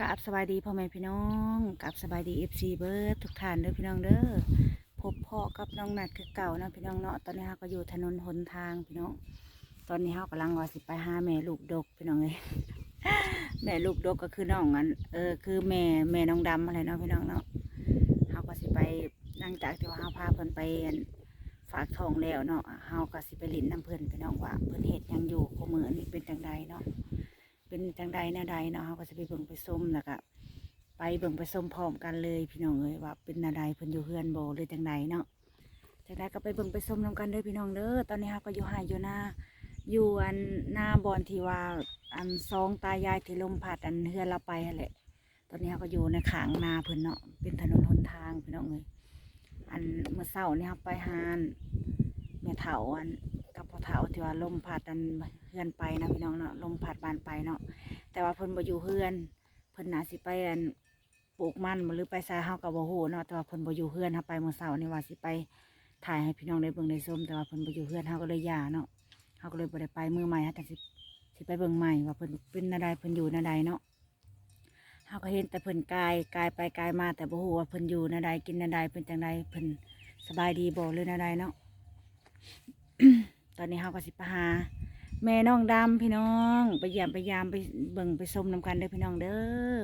กับสบายดีพ่อแม่พี่น้องกับสบายดีเอฟซีเบิร์ดทุกท่านเด้อพี่น้องเด้อพบพ่อกับน้องนัดคือเก่านะพี่น้องเนาะตอนนี้เราก็อยู่ถนนหนทางพี่น้อง ตอนนี้เรากำลังว่าสิไปหาแม่ลูกดกพี่น้องเลยแม่ลูกดกก็คือน้องอันเออคือแม่แม่น้องดำอะไรเนาะพี่น้องเนาะเราก็สิไปหลังจากที่ว่าเราพาเพิ่นไปฝากทองแล้วเนาะเราก็สิไปลิ้นน้ำเพิ่นพี่น้องว่าเพิ่นเฮ็ดยังอยู่คู่มือนี่เป็นจังใดเนาะ เป็นจังใดแนวใดเนาะเขาก็จะไปเบิ่งไปส้มแล้วก็ไปเบิ่งไปส้มพร้อมกันเลยพี่น้องเอ้ยว่าเป็นแนวใดเพิ่นอยู่เฮือนโบหรือจังใดเนาะจังใดก็ไปเบิ่งไปส้มนํกันเด้อพี่น้องเด้อตอนนี้เขาก็อยู่หายอยู่หน้าอยู่อันหน้าบอนที่ว่าอันสองตายายที่ลมพัดอันเฮือนเราไปนั่นแหละ ตอนนี้เขาก็อยู่ในขางนาเพิ่นเนาะเป็นถนนหนทางพี่น้องเอ้ยอันเมื่อเช้านี่ครับไปหานแม่เฒ่าอัน กับพ่อเฒ่าที่ว่าลมพัดอันเฮือนไปนะพี่น้องเนาะลมพัดบานไปเนาะแต่ว่าเพิ่นบ่อยู่เฮือน เพิ่นน่าสิไปอันปลูกมันหรือไปซาเฮาก็บ่ฮู้เนาะแต่ว่าเพิ่นบ่อยู่เฮือนเฮาไปเมื่อเช้านี่ว่าสิไปถ่ายให้พี่น้องได้เบิ่งได้ชมแต่ว่าเพิ่นบ่อยู่เฮือนเฮาก็เลยย่าเนาะเฮาก็เลยบ่ได้ไปมื้อใหม่ฮะแต่สิสิไปเบิ่งใหม่ว่าเพิ่นเป็นนาใดเพิ่นอยู่นาใดเนาะเฮาก็เห็นแต่เพิ่นกายกายไปกายมาแต่บ่ฮู้ว่าเพิ่นอยู่นาใดกินนาใดเพิ่นจังใดเพิ่นสบายดีบ่หรือนาใดเนาะ อนนี้เฮาก็สิไปหา แม่น้องดำพี่น้อง ไปเยี่ยมไปยามไปเบิ่งไปชมนำกันเด้อพี่น้องเด้อ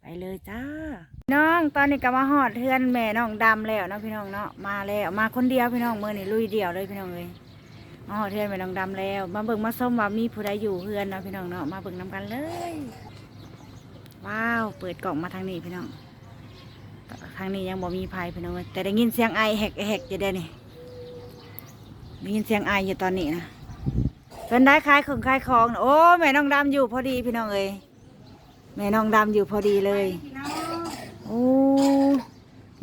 ไปเลยจ้า น้องตอนนี้ก็มาหอดเทือนแม่น้องดำแล้วเนาะพี่น้องเนาะมาแล้วมาคนเดียวพี่น้องมือนี่ลุยเดียวเลยพี่น้องเลยมาหอดเทือนแม่น้องดำแล้ว มาเบิ่งมาส้มว่ามีผู้ใดอยู่เฮือนเนาะพี่น้องเนาะมาเบิ่งนำกันเลย ว้าวเปิดกล่องมาทางนี้พี่น้องทางนี้ยังบ่มีภัยพี่น้องเอ้ยแต่ได้ยินเสียงไอแหกแหกจะได้นี่ ได้ยินเสียงไออยู่ตอนนี้นะเป็นได้ขายของขายของนะโอ้แม่น้องดำอยู่พอดีพี่น้องเอ้ยแม่น้องดำอยู่พอดีเลยโอ้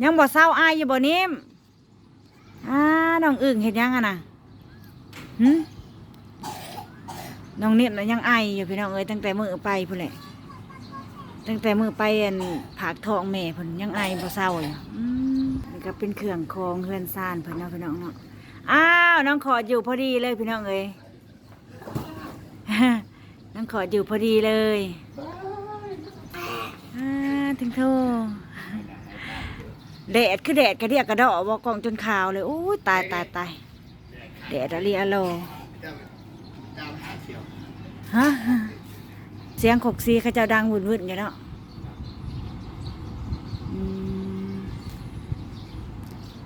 ยังบ่เศร้าไออยู่บ่นิ่มอ่าน้องอึ่งเห็นยังอะนะหึน้องนิ่มนะยังไออยู่พี่น้องเอ้ยตั้งแต่มือไปพุ่นแหละตั้งแต่มือไปอันผากทองแม่พิ่นยังไอบ่เศร้าอยู่อืมนี่ก็เป็นเครื่องคองเฮือนซ่านเพิ่นเนาะพี่น้องเนาะ อ้าวน้องขอดอยู่พอดีเลยพี่น้องเอ้ยน้องขอดอยู่พอดีเลยถึงโทแดดคือแดดกระเดียกกระดอกบอกกองจนขาวเลยโอ้ยตายตายตายแดดอะไรอะโลฮะเสียงขกซีเขาเจ้าดังวุ่นวุ่นอยู่เนาะ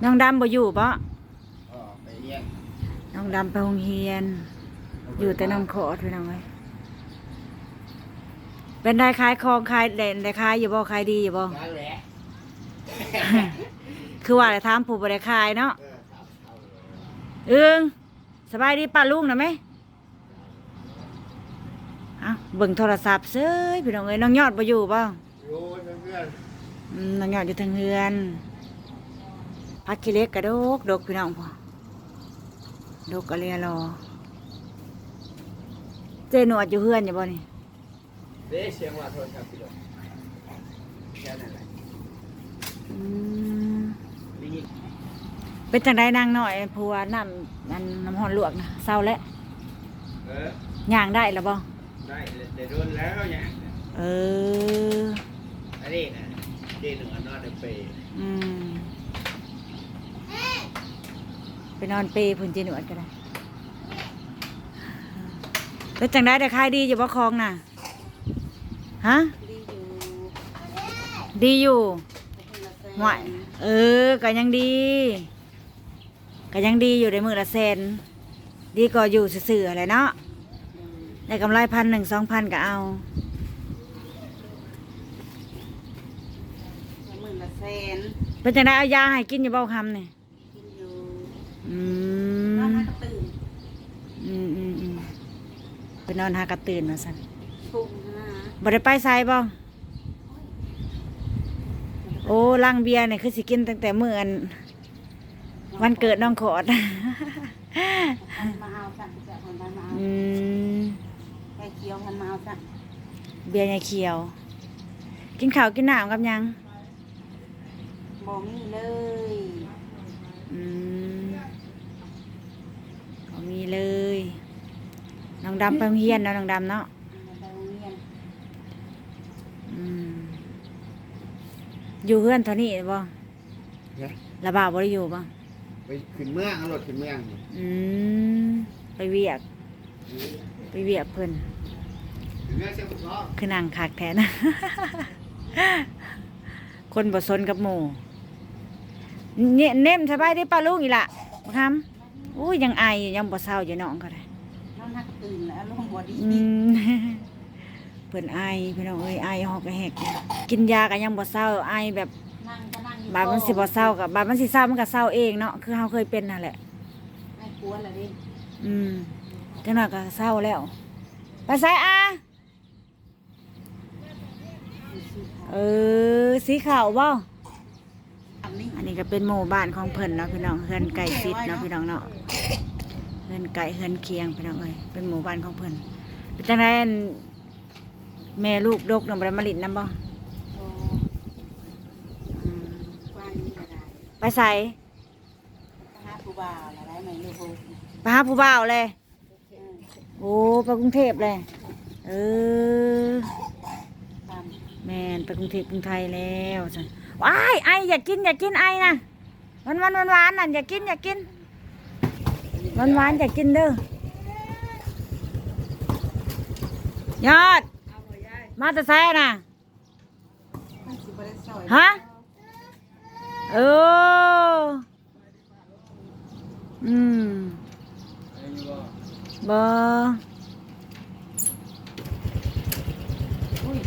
น้องดำบ่อยู่ปะ น้องดำไปโรงเรียน อยู่แต่น้องขอดพี่น้องเอ้ยเป็นได้ขายของขายเด่นได้ขายอยู่บ่ขายดีอยู่บ่คือว่าอะไรถามผู้บริขายเนาะเอิงสบายดีป้าลุงนะไหมเอาเบิ่งโทรศัพท์เซ้ยพี่น้องเอ้ยน้องยอดบ่อยู่บ่โอ้ยเพื่อนอืมน้องยอดอยู่ทางเฮือนพักขี้เล็กกระดกดกพี่น้องพ่อ ดกกะเลียรอ เจหนวดอยู่เฮือนอยู่บ่นี่เด้เสียงว่าโทรศัพท์พี่ดอกแค่นั้นแหละอืมลิงเป็นจังไดนางหน่อยผัวน้ำอันน้ำหอนลวกนะเศร้าแล้วเออย่างได้แล้วบ่ได้ได้โดนแล้วอย่างเอออันนี้นะเดหนึ่งอันนอนเดเปย์อืม ไปนอนเปรย์พุ่นเจหนวดก็ได้เป็นจังไดแต่ขายดีอยู่บ่คลองน่ะฮะดีอยู่หวยเออก็ยังดีก็ยังดีอยู่ในมือละแสนดีก็อยู่ซื่อๆอะไรเนาะได้กำไรพันหนึ่งสองพันก็เอาหมื่นละแสนเป็นจังไดเอายาให้กินอยู่เบ้าคำเนี่ยกินอยู่ อืนอนมมากระตื่นอืมอืมอืมไปนอนหากระตื่นมาสันพุ่งนะบ่ได้ไปไซบ่โอ้ลังเบียร์เนี่ยคือสิกินตั้งแต่เมื่ออันวันเกิดน้องขอด มันมาเอาสั่งจะคนมาเอาอืมแกเคี้ยวมันมาเอาสั่งเบียร์ยาเขียว กินข้าวกินน้ำกับหยังบอกนี่เลย อืมก็มีเลย น้อง ดำไปโรงเรียนเนาะน้องดำเนาะไปโรงเรียนอืมอยู่เฮือนเท่านี้บ่เนี่ยระบาดบ่ได้อยู่บ่ไปขึ้นเมืองเอารถขึ้นเมืองนี่อืมไปเวียก ไปเวียกเพิ่นขึ้นเมืองเชียงบุรีคือนั่งคักแท้นะ คนบ่สนกับหมู่เนี่ยเนมสบายดีป้าลุงอีหล่ะบ่ทำอุ้ยยังไออยู่ยังบ่เศร้าอยู่น้องก็ได้น้องนัก ตื่นแล้วลงบ่ดีอืมเพิ่นไอพี่น้องเอ้ยไอหอกกระแหกอยู่กินยาก็ยังบ่เศร้าไอแบบนั่งก็นั่งอยู่บาดมันสิบ่เศร้ากับบาดมันสิเศร้ามันก็เศร้าเองเนาะคือเฮาเคยเป็นนั่นแหละไม่กลัวเลยดิอืมจังหน่อยก็เศร้าแล้ว ไปใส่อาเออ สีขาวบ่อันนี้อันนี้ก็เป็นหมู่บ้านของเพิ่นเนาะพี่น้องเฮือนไก่ซิดเนาะพี่น้องเนาะ เฮือนไก่เฮือนเคียงพี่น้องเอ้ยเป็นหมู่บ้านของเพิ่นเป็นจังได๋แม่ลูกดกนำบ่ได้มาลินนํบ่โอ้อืมฟังนี่ก็ได้ไปใส่หาผู้บ่าวอะไรไม่รู้ผู้ไปหาผู้บ่าวเลยเออโอ้ไปกรุงเทพเลยเออตามแม่นไปกรุงเทพกรุงไทยแล้วจ้ะว้ายไออยากกินอยากกินไอนะหวานหวานหวานหวานน่ะอยากกินอยากกิน หวานหวานอยากกินเด้อยอด มาแต่แซ่น่ะมันสิบ่ได้ซอยฮะเอออืมบออุ้ย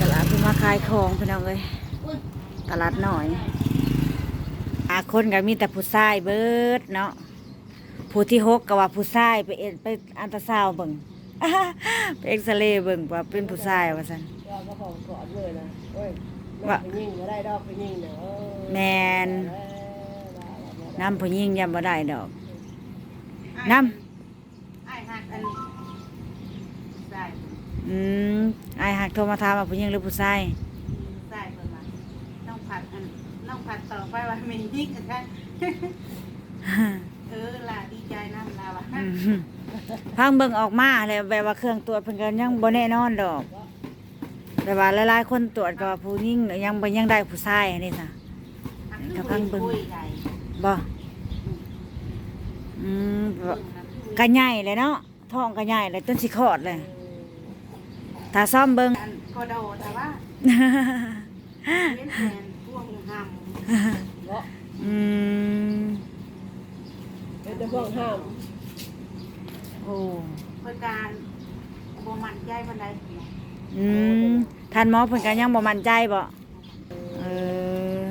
ตลาดเพิ่นมาขายของพี่น้องเลยอุ้ยตลาดหน่อยอาคนก็มีแต่ผู้ชายเบิดเนาะ ผู้ที่หกก็ว่าผู้ชายไปเอ็นไปอันตราซาวด์เบิ่ง ไปเอ็กซเรย์เบิ่งว่าเป็นผู้ชายว่าซั่นก็ก็ของกอดเลยนะโอ้ยว่า ไปยิงมาได้ดอกไปยิงเนาะแมนน้ำผู้หญิงยังบ่ได้ดอก น้ไอ้หักอันใส่อืมไอายหักโทรมาถามว่าผู้หญิงหรือผู้ชาย ใส่เพิ่นว่าต้องผัดอันต้องผัดต่อไปว่าไม่ยิงกันได้ เออล่ะดีใจนำลาว่ะอืมพังเบิ่งออกมาแล้วแบบว่าเครื่องตรวจเพิ่นก็ยังบ่แน่นอนดอก แต่ว่าหลายๆคนตรวจก็ว่าผู้หญิงยังบ่ยังได้ผู้ชายอันนี้จ้ะกำลังเบิ่ง คุยใหญ่บ่อืมเบิ่งนะคุยก็ใหญ่เลยเนาะท้องก็ใหญ่เลยจนสิคลอดเลยถ้าซ่อมเบิ่ง อันก็โดดแต่ว่าเล่นแทนพวกหำเนาะอืม เป็นแต่พวกห้ามโอ้เพื่อการบ่มันใจบันไดอืมท่านหมอเพิ่นก็ยังบ่มั่นใจบ่เออ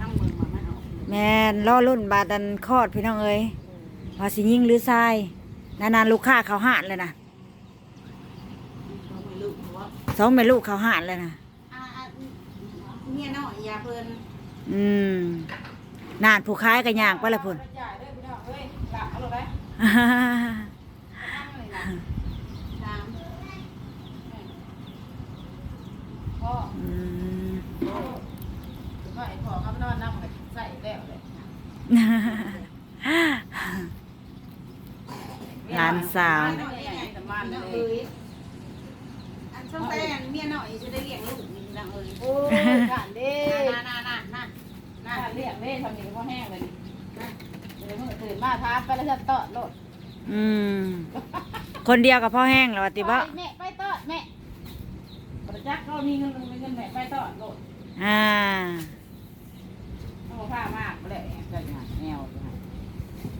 ต้องเบิ่งว่ามันออกแม่นรอรุ่นบาดันคลอดพี่น้องเอ้ยว่าสิยิงหรือทรายนานๆลูกค้าเขาหานเลยนะเราไม่รู้ว่าสองแม่ลูกเขาหานเลยนะอ่าอ่าเมียน้อยอย่าเพิ่นอืม นานผู้ค้ายก็ย่างไปละพุ่นจ่ายด้วยพี่น้องเอ้ยกะเอาเลยไปนั่งเลยนะสามพ่ออืมก็ไอ้พ่อเขานอนนั่งใส่แล้วเลยหลานสาวอันช่วงแต่เมียน้อยจะได้เลี้ยงลูกนี่นะเอ้ยโอ้ยขันเด้น่าน่าน่าน่า น่าขันเรียกเด้ทำนี่ก็แห้งเลยเดี๋ยวมึงตื่นมาทานไปแล้วจะตอดโลดอืม คนเดียวกับพ่อแห้งแล้วว่าติบ่แม่ไปตอดแม่ประจักษ์ก็มีเงินมีเงินแม่ไปตอดโลดอ่าต้องผ้ามากเลยจังหวะแนว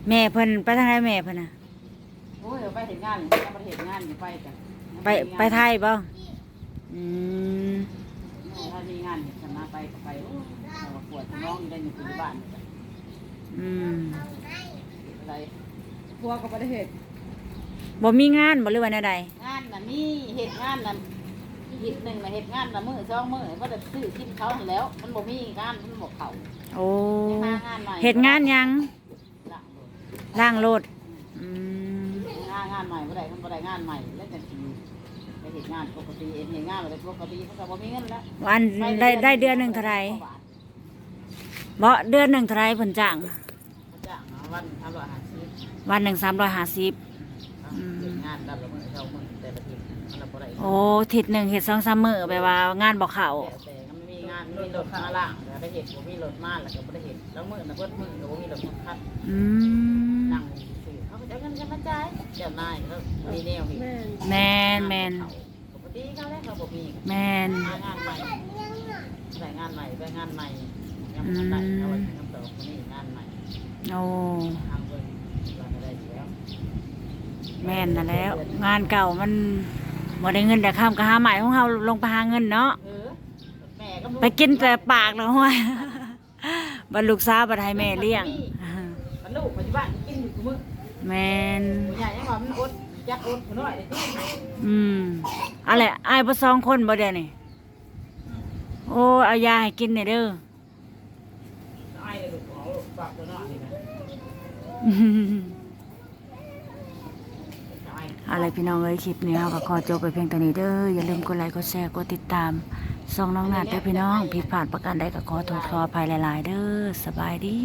แม่เพิ่นไปทางไหนแม่เพิ่นน่ะ โอ้ยไปเห็นงานไปเห็นงานไปกันไปไปไทยบ่อืมถ้ามีงานชนะไปก็ไปโอ้ ปวดน้องได้อยู่ที่บ้านอืมอะไรพวกก็ประเทศบ่มีงานบ่หรือว่าแนวใดงานน่ะมีเหตุงานน่ะเหตุหนึ่งน่ะเหตุงานน่ะมือสองมือว่าจะซื้อกินเขาหั่นแล้ว มันบ่มีงานมันบ่เขาโอ้ยังหางานใหม่เฮ็ดงานหยังละล้างรถอืมงานงานใหม่บ่ได้มันบ่ได้งานใหม่แล้วจังสิไปเฮ็ดงานปกติเฮ็ดงานบ่ได้ปกติมันก็บ่มีเงินแล้ววันได้ได้เดือนหนึงเท่าไหร่ บ่เดือนหนึงเท่าไหร่เพิ่นจ้าง จ้างวันทำร้อยห้าสิบวันหนึ่ง350เฮ็ดงานรับละมื้อเช้ามื้อแต่ละทีมันบ่ได้โอ้ทิศหนึ่งเห็ดสองสามมื้อแปลว่างานบ่เข้าแต่แต่ก็ไม่มีงานไม่มีรถมาล่างแล้วก็เห็ดบ่มีรถมาแล้วก็บ่ได้เห็ดแล้วมื้อน่ะเบิดมื้อก็บ่มีรถมาคัดอืมนั่งซื้อเขาก็จะเอาเงินกันมาจ่ายเจ้านายก็มีแนวอีก แมนแมนปกติเขาแล้วเขาบ่มีแมนหางานใหม่ได้งานใหม่ได้งานใหม่ ยังบ่ทันได้เขาว่าทำต่อมานี่งานใหม่โอ้ทำเบิ่งว่าจะได้อยู่แล้วแม่นนั่นแหล้ว งานเก่ามันบ่ได้เงินแต่ข้ามก็หาใหม่ของเฮาลงไปหาเงินเนาะเออแม่ก็บ่ไปกินแต่ปากแล้วห้วยบรรลูกสาวบัดให้แม่เลี้ยง มันลูกปัจจุบันกินอยู่ทุกมื้อแมนผู้ใหญ่ยังว่ามันอดจักอดผู้น้อยได้ที่อืมอะไรอายบ่สองคนบ่เดี๋ยวนี้โอ้เอายาให้กินหน่อยเด้อ ไอ้ลูกของลูก ฝากผู้น้อยนี่นะไอ้อะไรพี่น้องเอ้ยคลิปนี้เราก็ขอจบไปเพียงเท่านี้เด้ออย่าลืมกดไลค์กดแชร์กดติดตามส่องน้องนัดเด้อพี่น้องผิดพลาดประการใดก็ขอโทษขออภัยหลาย ๆ เด้อสบายดี